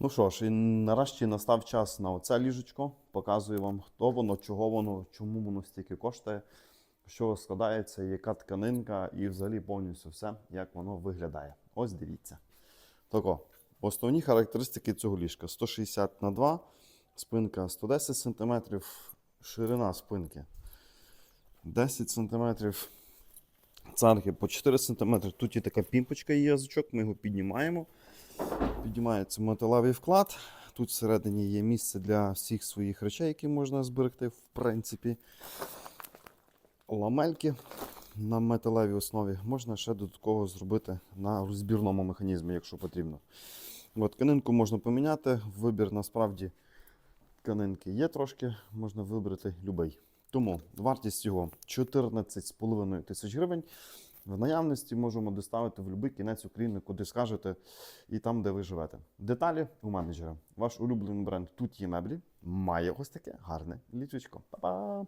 Ну що ж, і нарешті настав час на оце ліжечко. Показую вам, хто воно, чого воно, чому воно стільки коштує, що складається, яка тканинка, і взагалі повністю все, як воно виглядає. Ось дивіться. Тако, основні характеристики цього ліжка: 160 на 2, спинка 110 см, ширина спинки 10 см, царги по 4 см. Тут є така пімпочка є язичок, ми його піднімаємо. Піднімається металевий вклад. Тут всередині є місце для всіх своїх речей, які можна зберегти, в принципі. Ламельки на металевій основі можна ще додатково зробити на розбірному механізмі, якщо потрібно. От, тканинку можна поміняти. Вибір насправді тканинки є трошки, можна вибрати будь-який. Тому вартість його 14,5 тисяч гривень. В наявності можемо доставити в будь-який кінець України, куди скажете, і там, де ви живете. Деталі у менеджера. Ваш улюблений бренд тут є меблі. Має ось таке гарне ліжечко. Па-па!